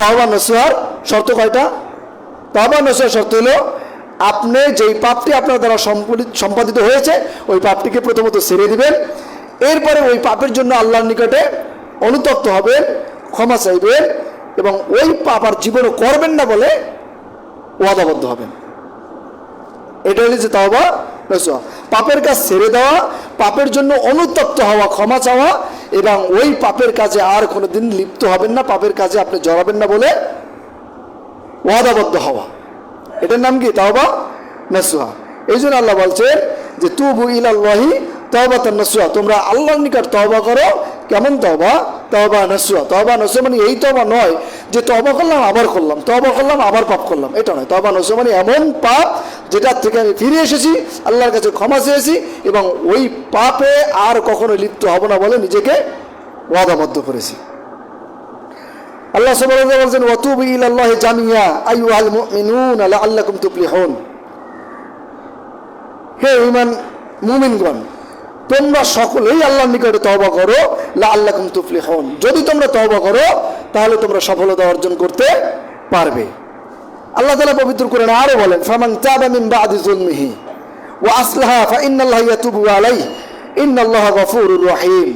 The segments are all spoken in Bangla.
তাওবা নসিহার শর্ত কয়টা? তাওবা নসিহার শর্ত হলো, আপনি যেই পাপটি আপনার দ্বারা সম্পাদিত হয়েছে, ওই পাপটিকে প্রথমত সেরে দিবেন। এরপরে ওই পাপের জন্য আল্লাহর নিকটে অনুতপ্ত হবেন, ক্ষমা চাইবেন এবং ওই পাপ আর জীবনও করবেন না বলে ওয়াদাবদ্ধ হবেন। এটা হচ্ছে তাওবা নসুয়া পাপের কাজ ছেড়ে দেওয়া, পাপের জন্য অনুতপ্ত হওয়া, ক্ষমা চাওয়া এবং ওই পাপের কাজে আর কোনোদিন লিপ্ত হবেন না, পাপের কাজে আপনি জড়াবেন না বলে ওয়াদাবদ্ধ হওয়া। এটার নাম কি? তাওবা নাসুহা এই জন্য আল্লাহ বলছেন যে তু বু ইলাল্লাহি তহবা নাসুহা তোমরা আল্লাহর নিকট তহবা করো, কেমন তহবা তহবা নসুয়া তবা নসুয়া মানে এই তহবা নয় যে তহবা করলাম, আবার করলাম। তহবা করলাম, আবার পাপ করলাম। এটা নয়। তবা নসুয়া মানে এমন পাপ যেটার থেকে আমি ফিরে এসেছি, আল্লাহর কাছে ক্ষমা চেয়েছি এবং ওই পাপে আর কখনো লিপ্ত হব না বলে নিজেকে ওয়াদাবদ্ধ করেছি। আল্লাহ বলছেন, ওয়াতুবু জামিয়া আইয়ুহাল মুমিনুন লাআল্লাকুম তুফলিহুন। হে ঈমান মুমিনগণ তোমরা সকলেই আল্লাহর নিকটে তওবা করো, লাআল্লাকুম তুফলিহুন। যদি তোমরা তওবা করো, তাহলে তোমরা সফলতা অর্জন করতে পারবে। আল্লাহ তাআলা পবিত্র কোরআনে আরও বলেন, ফামান তাবা মিন বাদি যুলমিহি ওয়া আসলাহা ফাইন্নাল্লাহা ইয়াতুবু আলাইহি, ইন্নাল্লাহা গফুরুর রহিম।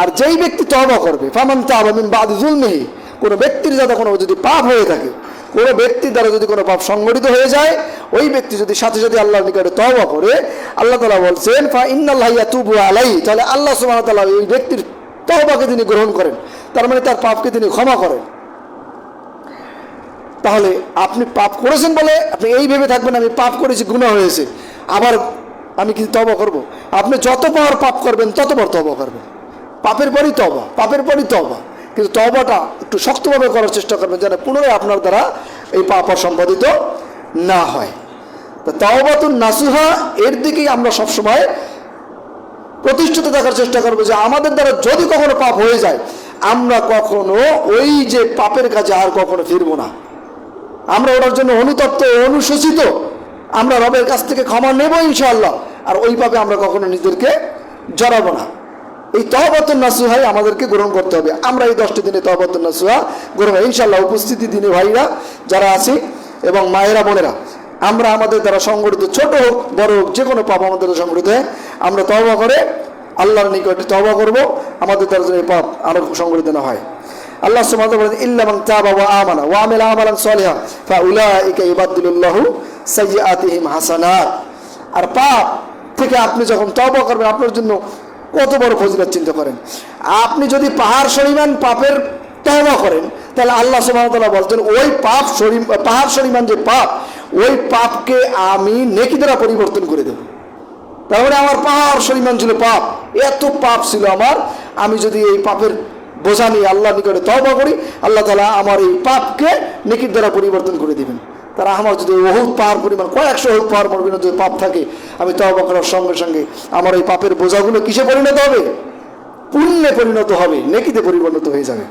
আর যেই ব্যক্তি তওবা করবে, ফামান তাবা মিন বাদি যুলমিহি কোনো ব্যক্তির যাতে কোনো যদি পাপ হয়ে থাকে, কোনো ব্যক্তির দ্বারা যদি কোনো পাপ সংগঠিত হয়ে যায় ওই ব্যক্তি যদি সাথে সাথে আল্লাহর নিকটে তওবা করে, আল্লাহ তাআলা বলছেন, ফা ইন্নাল্লাহা ইয়াতুবু আলাইহি তাহলে আল্লাহ সুবহানাহু ওয়া তাআলা ওই ব্যক্তির তওবাকে তিনি গ্রহণ করেন। তার মানে তার পাপকে তিনি ক্ষমা করেন। তাহলে আপনি পাপ করেছেন বলে আপনি এই ভেবে থাকবেন, আমি পাপ করেছি, গুনাহ হয়েছে। আবার আমি কিন্তু তবা করব? আপনি যত বার পাপ করবেন, তত ততবার তবা করবেন। পাপের পরই তবা পাপের পরই তবা কিন্তু তবাটা একটু শক্তভাবে করার চেষ্টা করবেন, যেন পুনরায় আপনার দ্বারা এই পাপ সম্পাদিত না হয়। তা তাওবাতুন নাসুহা, এর দিকেই আমরা সবসময় প্রতিষ্ঠিত থাকার চেষ্টা করব যে আমাদের দ্বারা যদি কখনো পাপ হয়ে যায়, আমরা কখনো ওই যে পাপের কাছে আর কখনো ফিরবো না। আমরা ওটার জন্য অনুতপ্ত, অনুশোচিত, আমরা রবের কাছ থেকে ক্ষমা নেব ইনশাআল্লাহ, আর ওই পাপে আমরা কখনো নিজেদেরকে জড়াবো না। এই তহবতুল নাসুহাই আমাদেরকে গ্রহণ করতে হবে। আমরা এই দশটি দিনে তহবতুল নাসুহা গ্রহণ ইনশাআল্লাহ উপস্থিতি দিনে ভাইরা যারা আছি এবং মায়েরা, বোনেরা, আমরা আমাদের দ্বারা সংগঠিত ছোট হোক, বড় হোক, যে কোনো পাপ আমাদের দ্বারা সংগঠিত হয়, আমরা তহবা করে আল্লাহর নিকটে তহবা করব, আমাদের দ্বারা এই পাপ আরও সংগঠিত না হয়। আল্লাহ তাআলা বলেন, ইল্লা মান তাবা ওয়া আমানা ওয়া আমিলা আমালান সালিহা, ফাউলাইকা ইউবাদদিলুল্লাহু সাইয়্যাতিহিম হাসানাত আর পাপ থেকে আপনি যখন তওবা করবেন, আপনার জন্য কত বড় ফজিলত চিন্তা করেন। আপনি যদি পাহাড় সরিমান পাপের তওবা করেন। তাহলে আল্লাহ ওয়া বলছেন, ওই পাপ সরি পাহাড় সরিমান যে পাপ, ওই পাপকে আমি নেকি দ্বারা পরিবর্তন করে দেব। তারপরে আমার পাহাড় সরিমান ছিল পাপ, এত পাপ ছিল আমার, আমি যদি এই পাপের বোঝা নিয়ে আল্লাহ নিকটে তওবা করি, আল্লাহ তালা আমার এই পাপকে নেকির দ্বারা পরিবর্তন করে দিবেন। তারা আমার যদি বহুত পাহাড় পরিমাণ, কয়েকশো হোক পাহাড় পরিমাণ যদি পাপ থাকে, আমি তওবা করার সঙ্গে সঙ্গে আমার এই পাপের বোঝাগুলো কিসে পরিণত হবে? পুণ্যে পরিণত হবে, নেকিতে পরিণত হয়ে যাবে।